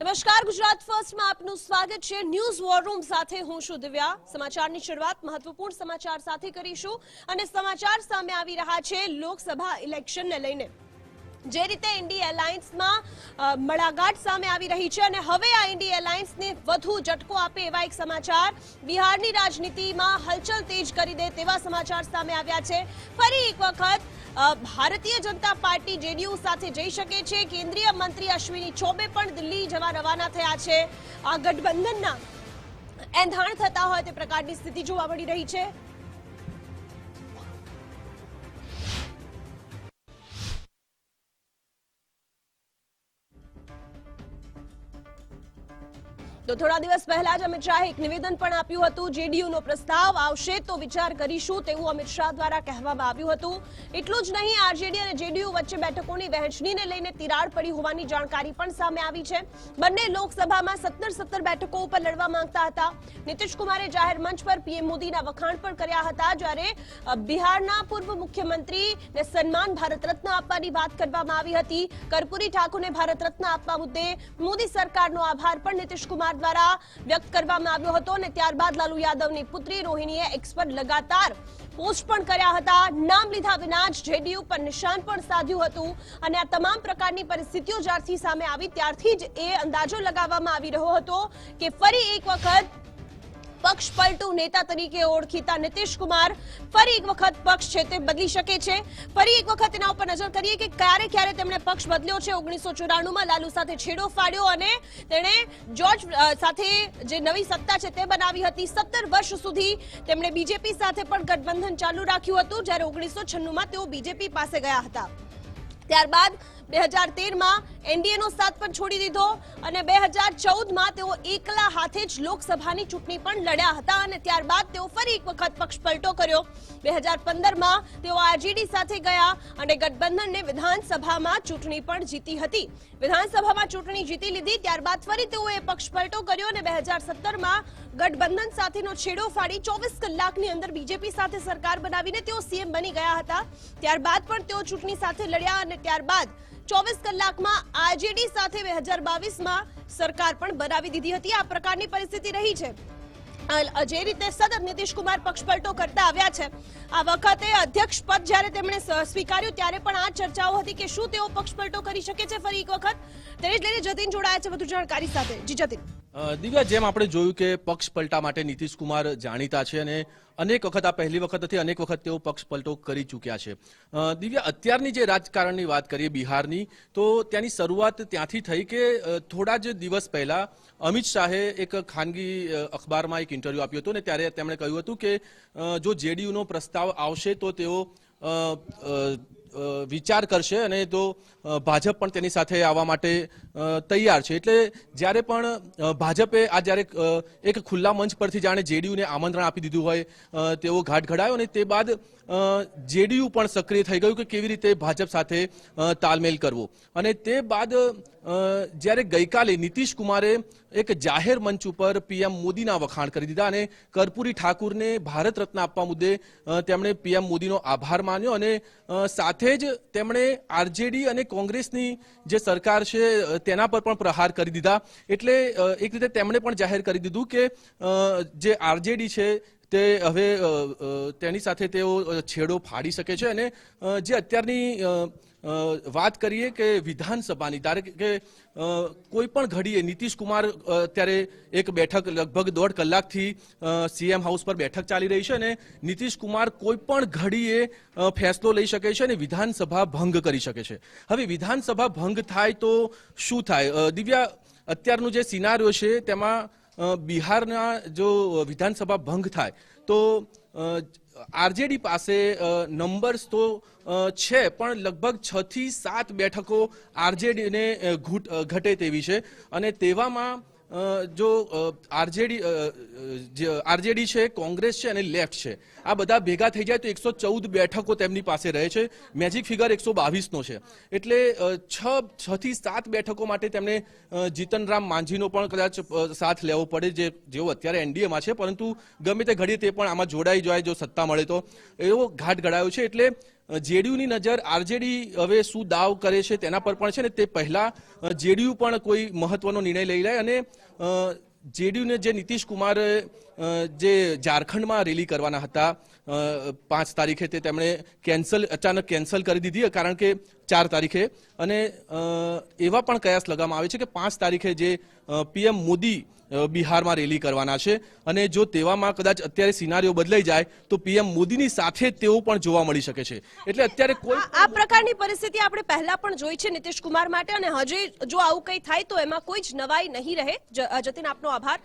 નમસ્કાર, ગુજરાત ફર્સ્ટમાં આપનું સ્વાગત છે. ન્યૂઝ વોર રૂમ સાથે હું છું દિવ્યા. સમાચારની શરૂઆત મહત્વપૂર્ણ સમાચાર સાથે કરીશું અને સમાચાર સામે આવી રહ્યા છે લોકસભા ઇલેક્શનને લઈને. જે રીતે ઇન્ડી એલાયન્સમાં મળાગાટ સામે આવી રહી છે અને હવે આ ઇન્ડી એલાયન્સને વધુ ઝટકો આપે એવા એક સમાચાર બિહારની રાજનીતિમાં હલચલ તેજ કરી દે તેવા સમાચાર સામે આવ્યા છે. ફરી એક વખત ભારતીય જનતા પાર્ટી જેડીયુ સાથે જઈ શકે છે. કેન્દ્રીય મંત્રી અશ્વિની ચૌબે પણ દિલ્હી જવા રવાના થયા છે. આ ગઠબંધનના એંધાણ થતા હોય તે પ્રકારની સ્થિતિ જોવા મળી રહી છે. તો થોડા દિવસ પહેલા જ અમિત શાહે એક નિવેદન પણ આપ્યું હતું. જેડીયુ નો પ્રસ્તાવ આવશે તો વિચાર કરીશું તેવું અમિત શાહ દ્વારા કહેવામાં આવ્યું હતું. એટલું જ નહીં, આરજેડી અને જેડીયુ વચ્ચે બેઠકોની વહેંચણીને લઈને તિરાડ પડી હોવાની જાણકારી પણ સામે આવી છે. બંને લોકસભામાં સત્તર સત્તર બેઠકો ઉપર લડવા માંગતા હતા. નીતિશ કુમારે જાહેર મંચ પર પીએમ મોદીના વખાણ પણ કર્યા હતા, જ્યારે બિહારના પૂર્વ મુખ્યમંત્રીને સન્માન ભારત રત્ન આપવાની વાત કરવામાં આવી હતી. કર્પૂરી ઠાકોરને ભારત રત્ન આપવા મુદ્દે મોદી સરકારનો આભાર પણ નીતિશ કુમાર દ્વારા વ્યક્ત કરવામાં આવ્યો હતો અને ત્યારબાદ લાલુ યાદવની પુત્રી રોહિણીએ એક્સ પર લગાતાર પોસ્ટ પણ કર્યા હતા. નામ લીધા વિના જ જેડીયુ પર નિશાન પણ સાધ્યું હતું અને આ તમામ પ્રકારની પરિસ્થિતિઓ જ્યારથી સામે આવી, ત્યારથી જ એ અંદાજો લગાવવામાં આવી રહ્યો હતો કે ફરી એક વખત પક્ષ પલટુ નેતા તરીકે ઓળખીતા નીતિશ કુમાર ફરી એક વખત પક્ષ છે તે બદલી શકે છે. ફરી એક વખત એના ઉપર નજર કરીએ કે ક્યારે ક્યારે તેમણે પક્ષ બદલ્યો છે. ઓગણીસો ચોરાણુંમાં લાલુ સાથે છેડો ફાડ્યો અને તેણે જોર્જ સાથે જે નવી સત્તા છે તે બનાવી હતી. સત્તર વર્ષ સુધી તેમણે બીજેપી સાથે પણ ગઠબંધન ચાલુ રાખ્યું હતું. જ્યારે ઓગણીસો છન્નુંમાં તેઓ બીજેપી પાસે ગયા હતા. ત્યારબાદ બે હજાર તેરમાં એનડીએનો સાથ પણ છોડી દીધો અને બે હજાર ચૌદમાં તેઓ એકલા હાથે જ લોકસભાની ચૂંટણી પણ લડ્યા હતા અને ત્યારબાદ તેઓ ફરી એક વખત પક્ષ પલટો કર્યો. બે હજાર પંદરમાં તેઓ આરજેડી સાથે ગયા અને ગઠબંધનને વિધાનસભામાં ચૂંટણી પણ જીતી હતી. વિધાનસભામાં ચૂંટણી જીતી લીધી, ત્યારબાદ ફરી તેઓએ પક્ષ પલટો કર્યો અને બે હજાર સત્તરમાં ગઠબંધન સાથેનો છેડો ફાડી ચોવીસ કલાકની અંદર બીજેપી સાથે સરકાર બનાવીને તેઓ સીએમ બની ગયા હતા. ત્યારબાદ પણ તેઓ ચૂંટણી સાથે લડ્યા અને ત્યારબાદ ચોવીસ કલાકમાં આરજેડી સાથે બે હજાર બાવીસમાં સરકાર પણ બનાવી દીધી હતી. આ પ્રકારની પરિસ્થિતિ રહી છે. જે રીતે સતત નીતિશ કુમાર પક્ષપલટો કરતા આવ્યા છે. આ વખતે અધ્યક્ષ પદ જ્યારે તેમણે સ્વીકાર્યું ત્યારે પણ આ ચર્ચાઓ હતી કે શું તેઓ પક્ષપલટો કરી શકે છે ફરી એક વખત? તેને જ લઈને જતીન જોડાયા છે વધુ જાણકારી સાથે. જી જતીન. દિવ્યા, જેમ આપણે જોયું કે પક્ષ પલટા માટે નીતિશ કુમાર જાણીતા છે અને અનેક વખત આ પહેલી વખત નથી અનેક વખત તેઓ પક્ષ પલટો કરી ચૂક્યા છે. દિવ્યા, અત્યારની જે રાજકારણની વાત કરીએ બિહારની, તો ત્યાંની શરૂઆત ત્યાંથી થઈ કે થોડા જ દિવસ પહેલા અમિત શાહે એક ખાનગી અખબારમાં એક ઇન્ટરવ્યુ આપ્યું હતું અને ત્યારે તેમણે કહ્યું હતું કે જો જેડીયુનો પ્રસ્તાવ આવશે તો તેઓ વિચાર કરશે અને તો ભાજપ પણ તેની સાથે આવવા માટે તૈયાર છે. એટલે જ્યારે પણ ભાજપે આ જ્યારે એક ખુલ્લા મંચ પરથી જાણે જેડીયુને આમંત્રણ આપી દીધું હોય તેવો ઘાટ ઘડાયો અને તે બાદ જેડીયુ પણ સક્રિય થઈ ગયું કે કેવી રીતે ભાજપ સાથે તાલમેલ કરવો. અને તે બાદ જ્યારે ગઈકાલે નીતિશ કુમારે એક જાહેર મંચ ઉપર પીએમ મોદીના વખાણ કરી દીધા અને કર્પૂરી ઠાકુરને ભારત રત્ન આપવા મુદ્દે તેમણે પીએમ મોદીનો આભાર માન્યો અને અ, સાથે જ તેમણે આરજેડી અને કોંગ્રેસની જે સરકાર છે તેના પર પણ પ્રહાર કરી દીધા. એટલે એક રીતે તેમણે પણ જાહેર કરી દીધું કે જે આરજેડી છે તે હવે તેની સાથે તેઓ છેડો ફાડી શકે છે અને જે અત્યારની વાત કરીએ કે વિધાનસભાની, ધારે કે કોઈ પણ ઘડીએ નીતિશ કુમાર અત્યારે એક બેઠક લગભગ દોઢ કલાકથી સીએમ હાઉસ પર બેઠક ચાલી રહી છે અને નીતિશ કુમાર કોઈ પણ ઘડીએ ફેસલો લઈ શકે છે અને વિધાનસભા ભંગ કરી શકે છે. હવે વિધાનસભા ભંગ થાય તો શું થાય? દિવ્યા, અત્યારનું જે સિનારીઓ છે, તેમાં બિહારના જો વિધાનસભા ભંગ થાય, તો આરજેડી પાસે નંબર્સ તો છે, પણ લગભગ છ થી સાત બેઠકો આરજેડીને ઘટે તેવી છે. અને તેવામાં જો આરજેડી આરજેડી છે, કોંગ્રેસ છે અને લેફ્ટ છે, આ બધા ભેગા થઈ જાય તો એકસો ચૌદ બેઠકો તેમની પાસે રહે છે. મેજિક ફિગર એકસો બાવીસનો છે. એટલે છ, છથી સાત બેઠકો માટે તેમને જીતનરામ માંઝીનો પણ કદાચ સાથ લેવો પડે, જે, જેઓ અત્યારે એનડીએમાં છે. પરંતુ ગમે તે ઘડીએ તે પણ આમાં જોડાઈ જાય જો સત્તા મળે તો. એવો ઘાટ ઘડાયો છે. એટલે જેડીયુની નજર આરજેડી હવે શું દાવ કરે છે તેના પર પણ છે ને તે પહેલા જેડીયુ પણ કોઈ મહત્વનો નિર્ણય લઈ લે અને જેડીયુને જે નીતિશ કુમારે જે ઝારખંડમાં રેલી કરવાના હતા પાંચ તારીખે તે તેમણે કેન્સલ, અચાનક કેન્સલ કરી દીધી, કારણ કે ચાર તારીખે. અને એવા પણ કયાસ લગાવવામાં આવે છે કે પાંચ તારીખે જે પીએમ મોદી બિહારમાં રેલી કરવાના છે. અને જો તેવામાં કદાચ અત્યારે સિનારીઓ બદલાઈ જાય, તો પીએમ મોદીની સાથે તેઓ પણ જોવા મળી શકે છે. એટલે અત્યારે કોઈ આ પ્રકારની પરિસ્થિતિ આપણે પહેલા પણ જોઈ છે નીતિશ કુમાર માટે. અને હજી જો આવું કંઈ થાય, તો એમાં કોઈ જ નવાઈ નહીં રહે. જતીન આપનો આભાર.